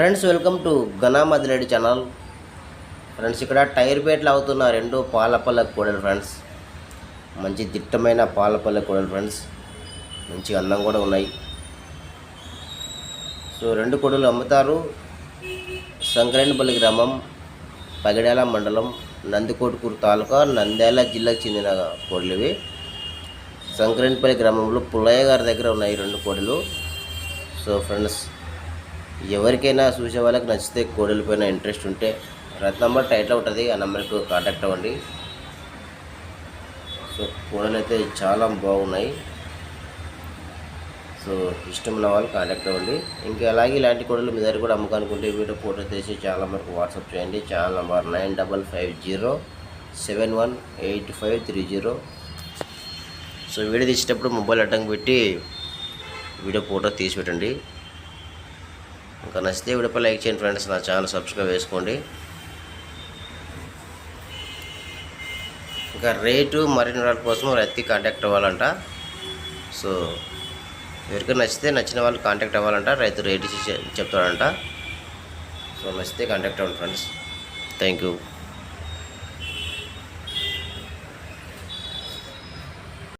Friends welcome to Ghana Madireddy channel friends ఇక్కడ tyre పేట్లు అవుతున్న రెండు పాలపల్ల కూడలు ఫ్రెండ్స్ మంచి దిట్టమైన పాలపల్ల కూడలు ఫ్రెండ్స్ మంచి అందం కూడా ఉన్నాయి. సో రెండు కొడులు అమ్ముతారు. సంక్రేణపల్లి గ్రామం పగిడాల మండలం నందికోటుకూరు తాలూకా నంద్యాల జిల్లాకు చెందిన కోడలు ఇవి. సంక్రేణపల్లి గ్రామంలో పుల్లయ్య గారి దగ్గర ఉన్నాయి రెండు కోడలు. సో ఫ్రెండ్స్ ఎవరికైనా చూసే వాళ్ళకి నచ్చితే కోడల పైన ఇంట్రెస్ట్ ఉంటే రత్ నంబర్ టైట్లో ఉంటుంది ఆ నెంబర్కి కాంటాక్ట్ అవ్వండి. సో కోడలు అయితే చాలా బాగున్నాయి. సో ఇష్టం ఉన్న వాళ్ళు కాంటాక్ట్ అవ్వండి. ఇంకా అలాగే ఇలాంటి కోడలు మీ దగ్గర కూడా అమ్ముకనుకుంటే వీడియో ఫోటో తీసి చాలా మనకు వాట్సాప్ చేయండి. చాలా number nine double five zero seven one eight five three zero. So video తీసేటప్పుడు మొబైల్ అడ్డం పెట్టి వీడియో ఫోటో తీసి పెట్టండి. ఇంకా నచ్చితే వీడియోపై లైక్ చేయండి ఫ్రెండ్స్. నా ఛానల్ సబ్స్క్రైబ్ చేసుకోండి. ఇంకా రేటు మరిన్ని వాళ్ళ కోసం రైతుకి కాంటాక్ట్ అవ్వాలంట. సో ఎవరికైనా నచ్చితే నచ్చిన వాళ్ళు కాంటాక్ట్ అవ్వాలంట. రైతు రేటు చెప్తాడంట. సో నచ్చితే కాంటాక్ట్ అవ్వండి ఫ్రెండ్స్. Thank you